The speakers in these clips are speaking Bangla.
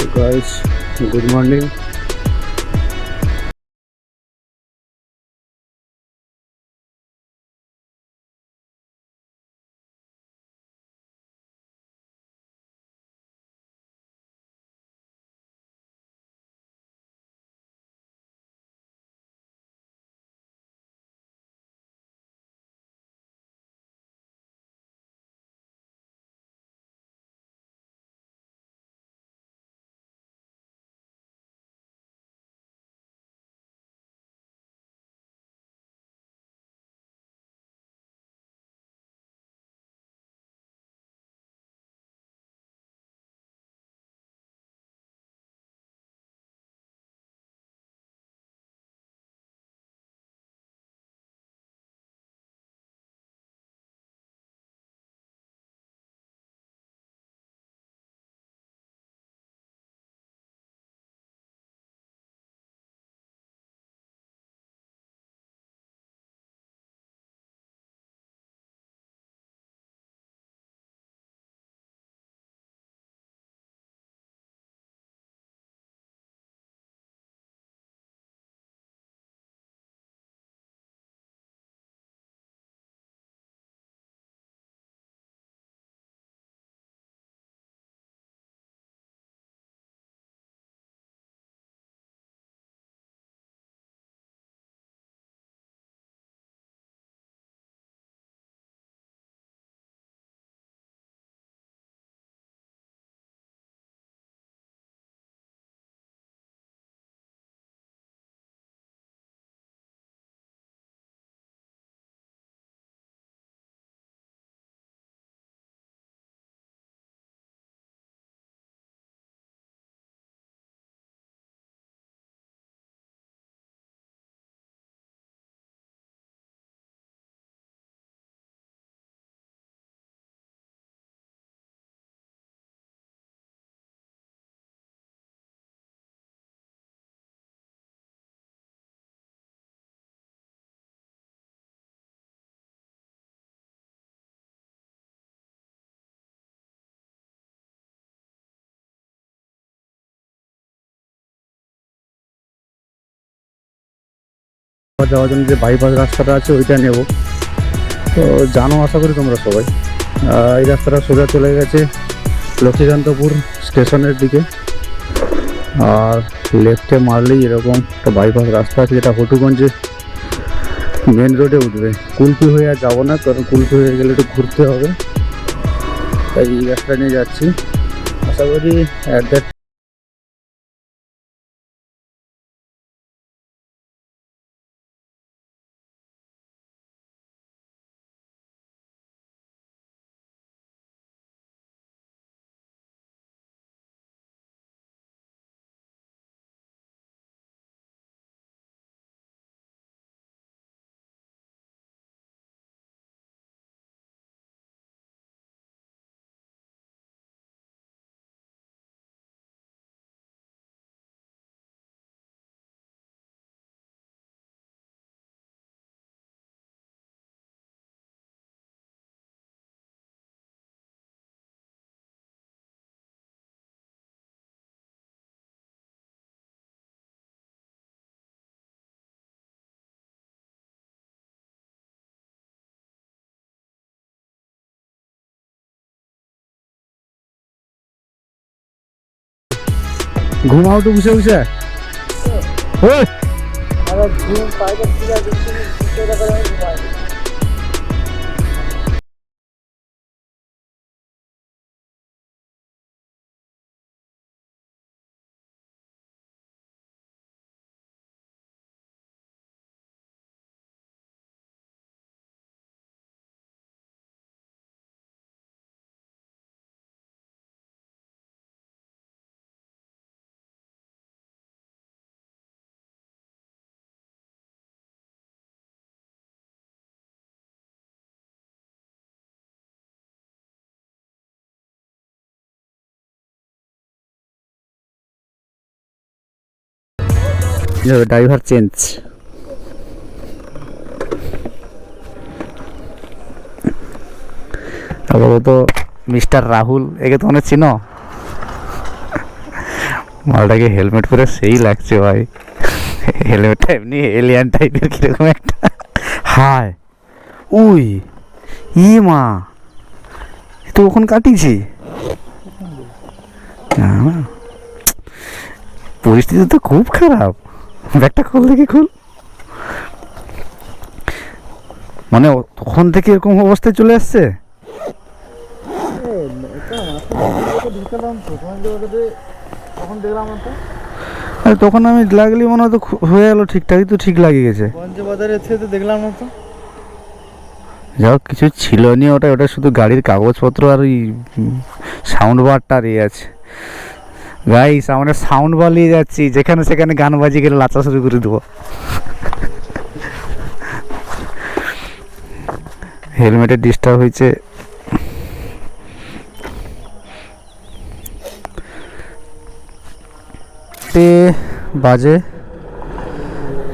So guys, good morning. যাওয়ার জন্য যে বাইপাস রাস্তাটা আছে, ওইটা নেব। তো জানো, আশা করি তোমরা সবাই। এই রাস্তাটা সোজা চলে গেছে লক্ষ্মীকান্তপুর স্টেশনের দিকে। আর লেফটে মারলেই এরকম একটা বাইপাস রাস্তা আছে, যেটা হটুগঞ্জে মেন রোডে উঠবে। কুলপি হয়ে আর যাব না, কারণ কুলপি হয়ে গেলে একটু ঘুরতে হবে। তাই এই রাস্তা নিয়ে যাচ্ছি। আশা করি অ্যাট দ্যাট ঘুমাও তো বসে বসে ওই ড্রাইভার চেঞ্জ আপাতত মিস্টার রাহুল, একে তো অনেক চিনো। মালটাকে হেলমেট পরে সেই লাগছে ভাই। হেলমেটটা এমনি এলিয়ান টাইপের কীরকম একটা। হায়, উই, ই মা তো ওখান কাটিয়েছি? পরিস্থিতি তো খুব খারাপ। ব্যাগটা খুল দেখি খুল? মানে তখন থেকে এরকম অবস্থায় চলে আসছে? তখন আরে তখন আমি লাগলি মনে হয় তো হয়ে গেলো ঠিকঠাকই তো ঠিক লাগিয়ে গেছে। দেখলাম না তো। যাই হোক কিছু ছিল নি ওটা ওটা শুধু গাড়ির কাগজপত্র আর ওই সাউন্ড বারটা আর ইয়ে আছে। গাইস আমরা সাউন্ড বার নিয়ে যাচ্ছি। যেখানে সেখানে গান বাজি গেলে লাচা শুরু করে দেবো। হেলমেটে ডিস্টার্ব হয়েছে। বাজে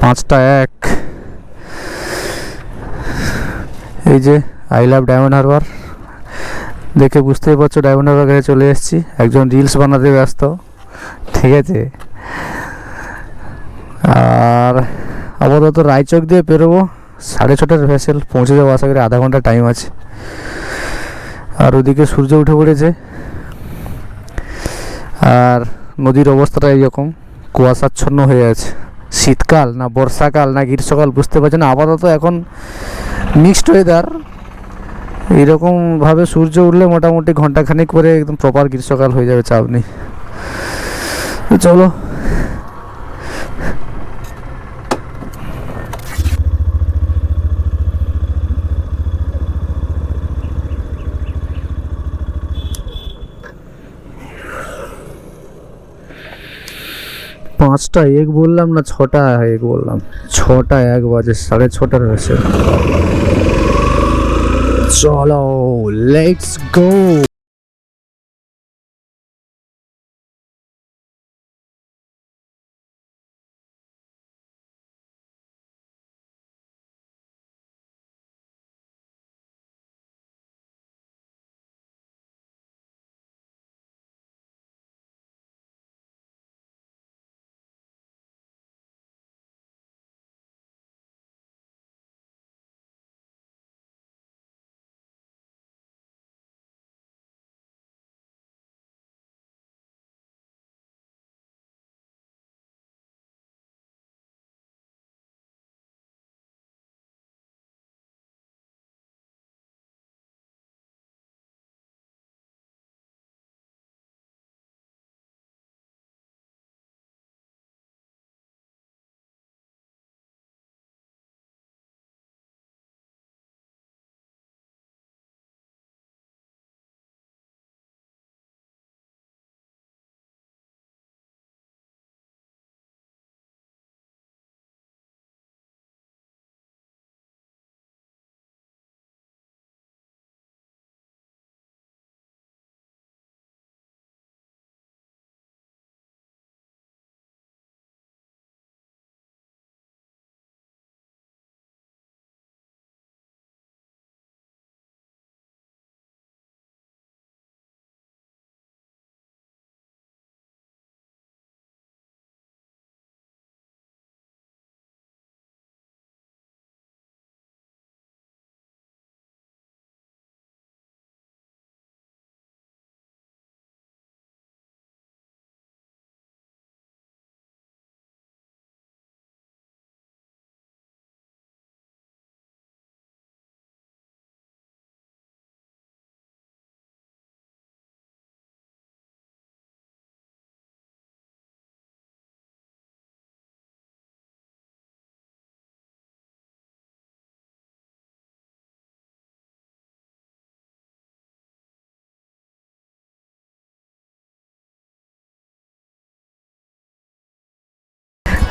পাঁচটা এক। এই যে আই লাভ ডায়মন্ড হারবার দেখে বুঝতেই পারছ ডায়মন্ড কাছে চলে এসেছি। একজন রিলস বানাতে ব্যস্ত, ঠিক আছে? আর আপাতত রায়চক দিয়ে পেরোবো সাড়ে ছটার ভেসেল পৌঁছে যাব, আশা করি আধা ঘণ্টা টাইম আছে। আর ওদিকে সূর্য উঠে পড়েছে। আর নদীর অবস্থাটা এইরকম, কুয়াশাচ্ছন্ন হয়ে আছে। শীতকাল না বর্ষাকাল না গ্রীষ্মকাল, বুঝতে পারছি না? আপাতত এখন মিক্সড ওয়েদার এইরকমভাবে সূর্য উঠলে মোটামুটি ঘন্টাখানিক করে একদম প্রপার গ্রীষ্মকাল হয়ে যাবে, চাপ নেই। চলো। পাঁচটা এক বললাম না ছটা এক বললাম? ছটা এক বাজে, সাড়ে ছটা হয়েছে চলো লেটস গো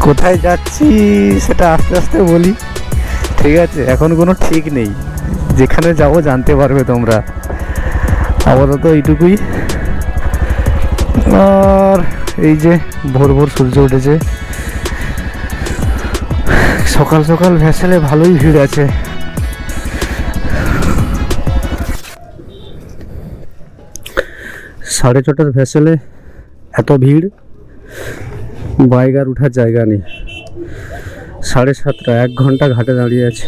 কোথায় যাচ্ছি সেটা আস্তে আস্তে বলি। ঠিক আছে, এখন কোনো ঠিক নেই। যেখানে যাব জানতে পারবে তোমরা। আপাতত এইটুকুই। আর এই যে ভোর ভোর সূর্য উঠেছে। সকাল সকাল ভেসেলে ভালোই ভিড় আছে। সাড়ে ছটার ভেসেলে এত ভিড়। বাইক আর উঠার জায়গা নেই। সাড়ে সাতটা, এক ঘণ্টা ঘাটে দাঁড়িয়ে আছে।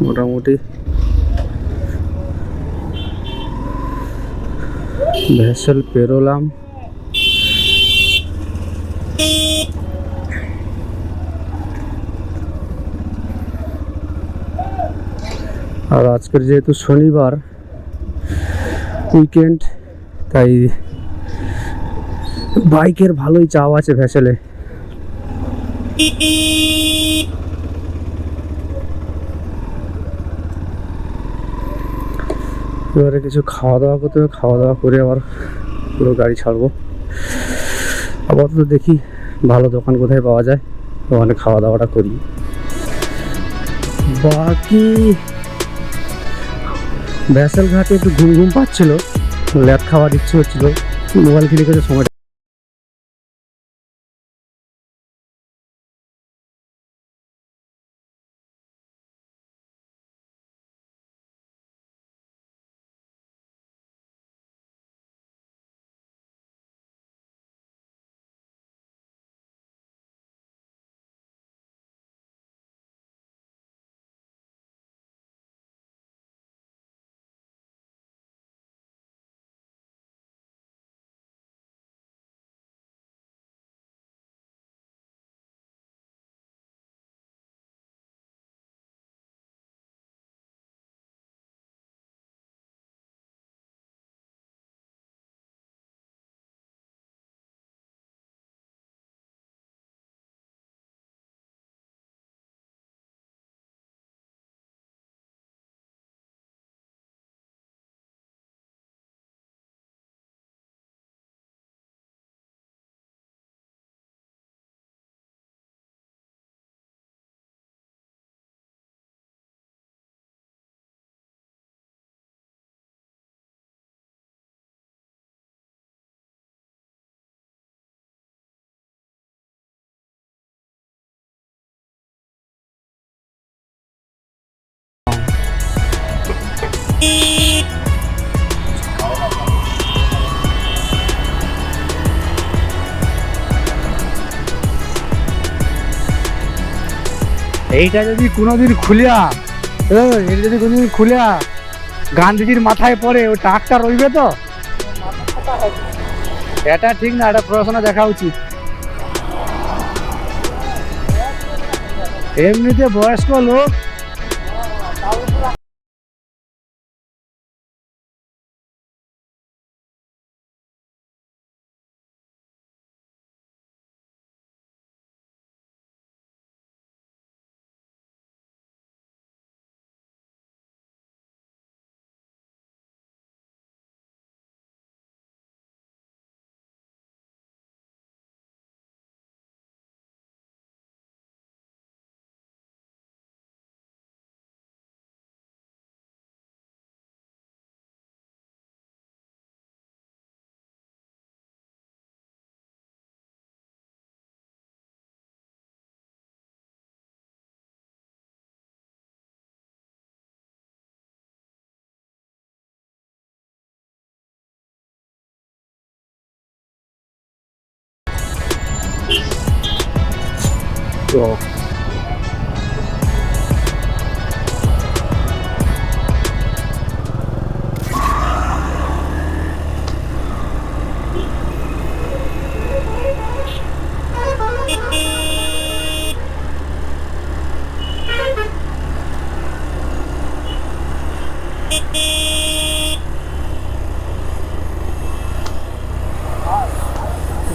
মোটামুটি। ভেসেল পেরোলাম। আর আজকের যেহেতু শনিবার, উইকেন্ড, তাই বাইকের ভালোই চাও আছে ভেসেলে। এবারে কিছু খাওয়া দাওয়া করতে হবে খাওয়া দাওয়া করে আবার পুরো গাড়ি ছাড়বো। আপাতত দেখি ভালো দোকান কোথায় পাওয়া যায়, ওখানে খাওয়া দাওয়াটা করি। বাকি ভ্যাসেল ঘাটে একটু ঘুম ঘুম পাচ্ছিল ল্যাট খাওয়ার ইচ্ছে হচ্ছিল, মোবাইল কিনে করে সময় এইটা যদি কোনোদিন খুলিয়া এটা যদি কোনোদিন খুলিয়া গান্ধীজির মাথায় পড়ে ওই টাকটা রইবে তো? এটা ঠিক না, এটা প্রশাসনে দেখা উচিত। এমনিতে বয়স্ক লোক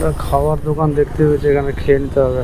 একটা খাবার দোকান দেখতে পেয়েছি এখানে খেয়ে নিতে হবে।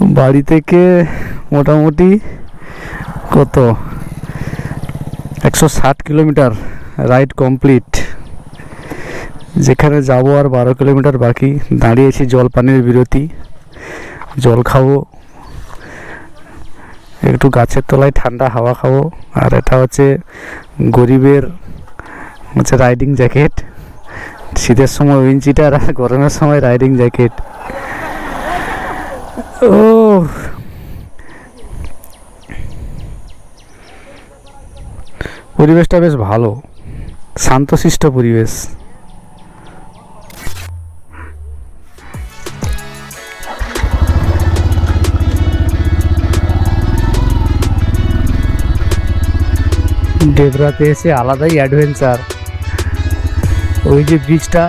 বাড়ি থেকে মোটামুটি কত? একশো ষাট কিলোমিটার রাইড কমপ্লিট। যেখানে যাব আর বারো কিলোমিটার বাকি। দাঁড়িয়েছি জল পানির বিরতি। জল খাব। একটু গাছের তলায় ঠান্ডা হাওয়া খাব। আর এটা হচ্ছে গরিবের হচ্ছে রাইডিং জ্যাকেট শীতের সময় উইঞ্চিটার আর গরমের সময় রাইডিং জ্যাকেট ও পরিবেশটা বেশ ভালো। শান্তশিষ্ট পরিবেশ। ডেবরাতে এসে আলাদাই অ্যাডভেঞ্চার। ওই যে বীজটা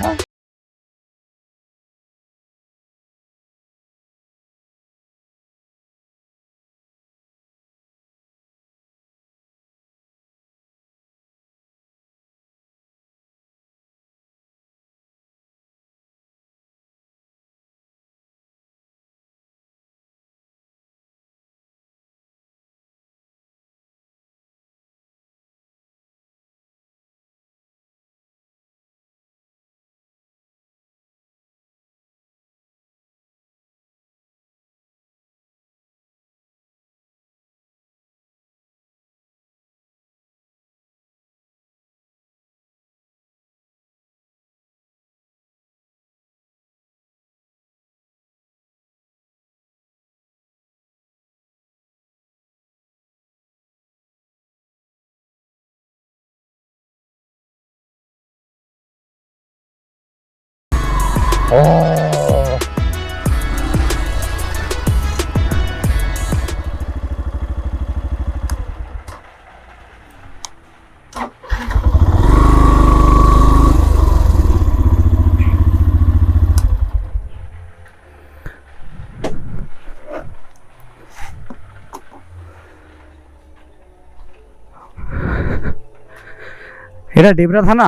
এটা ডেবরা থানা?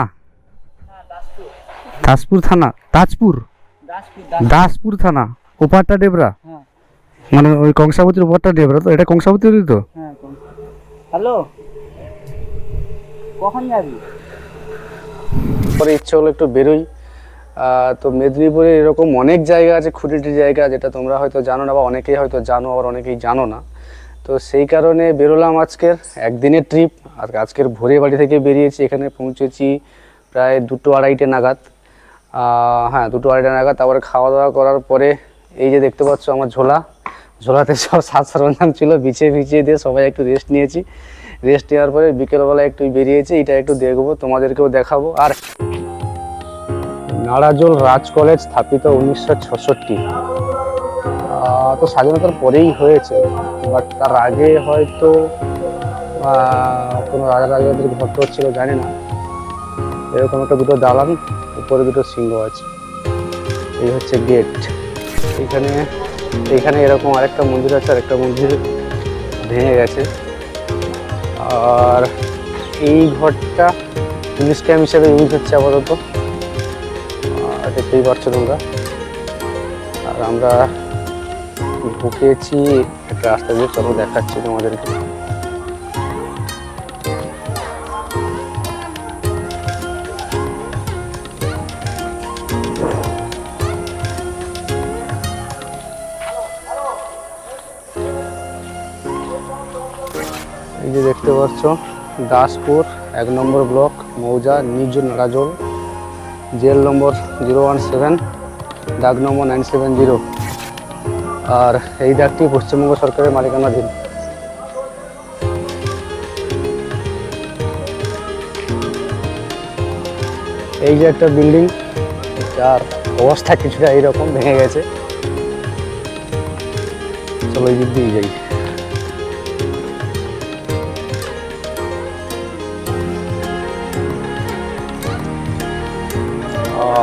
তাজপুর থানা তাজপুর। দাসপুর থানা ওপারটা ডেবরা? হ্যাঁ। মানে ওই কংসাবতীর ওপারটা ডেবরা তো? এটা কংসাবতীর তো? হ্যাঁ হ্যালো? কখন যাবি? পরে ইচ্ছে হলো একটু বেরোই। তো মেদিনীপুরে এরকম অনেক জায়গা আছে খুঁটিটি জায়গা যেটা তোমরা হয়তো জানো না বা অনেকেই হয়তো জানো আবার অনেকেই জানো না। তো সেই কারণে বেরোলাম আজকের একদিনের ট্রিপ আর আজকের ভোরে বাড়ি থেকে বেরিয়েছি এখানে পৌঁছেছি প্রায় দুটো আড়াইটে নাগাদ। হ্যাঁ দুটো আড়াইটে নাগাদ। তারপরে খাওয়া দাওয়া করার পরে এই যে দেখতে পাচ্ছ আমার ঝোলা। ঝোলাতে সব সাজ সরঞ্জাম ছিল বিছিয়ে বিছিয়ে দিয়ে সবাই একটু রেস্ট নিয়েছি। রেস্ট নেওয়ার পরে বিকেলবেলা একটু বেরিয়েছি, এটা একটু দেখব, তোমাদেরকেও দেখাবো। আর নাড়াজোল রাজ কলেজ স্থাপিত উনিশশো ছষট্টি। তো স্বাধীনতার পরেই হয়েছে বাট তার আগে হয়তো কোনো রাজা রাজাদের ঘর ছিল, জানি না। এরকম একটা দুটো দালান, উপরে দুটো সিংহ আছে। এই হচ্ছে গেট এখানে এখানে এরকম আরেকটা মন্দির আছে, আরেকটা মন্দির ভেঙে গেছে। আর এই ঘরটা পুলিশ ক্যাম্প হিসেবে ইউজ হচ্ছে আপাতত। দেখতেই পাচ্ছ তোমরা। আর আমরা ঢুকেছি একটা রাস্তা দিয়ে, চলো দেখাচ্ছি তোমাদেরকে। এই যে দেখতে পাচ্ছ, দাসপুর, এক নম্বর ব্লক, মৌজা Nij Narajol JL number zero one seven ডাক নম্বর নাইন সেভেন জিরো। আর এই ডাকটি পশ্চিমবঙ্গ সরকারের মালিকানাধীন। এই যে একটা বিল্ডিং, যার অবস্থা কিছুটা এইরকম, ভেঙে গেছে। চলো এই দিয়ে যাই।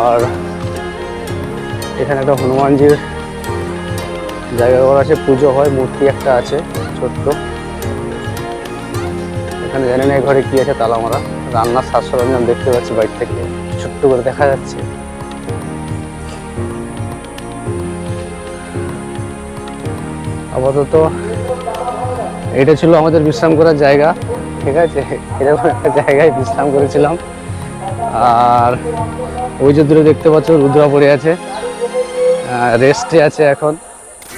আর এখানে একটা হনুমানজির জায়গা করা আছে, পুজো হয়, মূর্তি একটা আছে, ছোট্ট। এখানে জানি না ঘরে কি আছে, তালা মারা। রান্নার সাজ সরঞ্জাম দেখতে পাচ্ছি বাইরে থেকে, ছোট্ট করে দেখা যাচ্ছে। আপাতত এটা ছিল আমাদের বিশ্রাম করার জায়গা, ঠিক আছে? এরকম একটা জায়গায় বিশ্রাম করেছিলাম। আর ওই যে দূরে দেখতে পাচ্ছ রুদ্রা পড়ে আছে। রেস্টে আছে এখন।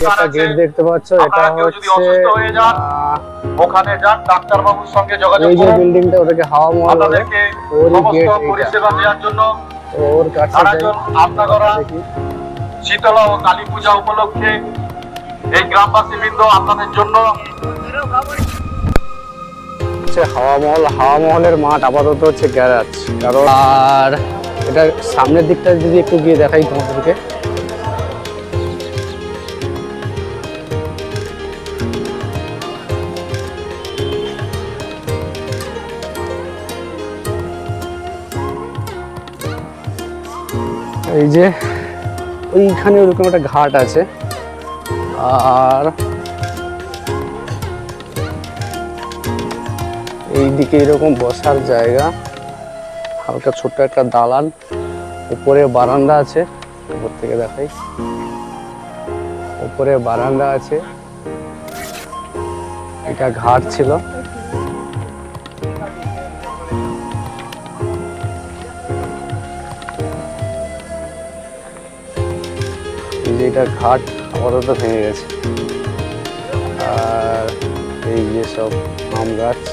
একটা গেট দেখতে পাচ্ছ এটা আপনারা হচ্ছে যান, ওখানে যান ডাক্তারবাবুর সঙ্গে যোগাযোগ ওই যে বিল্ডিংটা ওটাকে হাওয়া মহল বলে। gate এইটা। পরিষেবা দেওয়ার জন্য ওর কাছে আপনাগরা শীতলা ও কালী পূজা উপলক্ষে এই গ্রামবাসী বৃন্দ আপনাদের জন্য হচ্ছে হাওয়া মহল। হাওয়া মহলের মাঠ আপাতত হচ্ছে গ্যারাজ কারণ আর এটা সামনের দিকটা যদি একটু গিয়ে দেখাই তোমাদেরকে। এই যে, ওইখানে ওরকম একটা ঘাট আছে। আর এইদিকে এরকম বসার জায়গা। হালকা ছোট্ট একটা দালান। উপরে বারান্দা আছে। উপর থেকে দেখাই। উপরে বারান্দা আছে। এটা ঘাট ছিল। এটা ঘাট, আপাতত ভেঙে গেছে। আর এই যে সব আম গাছ।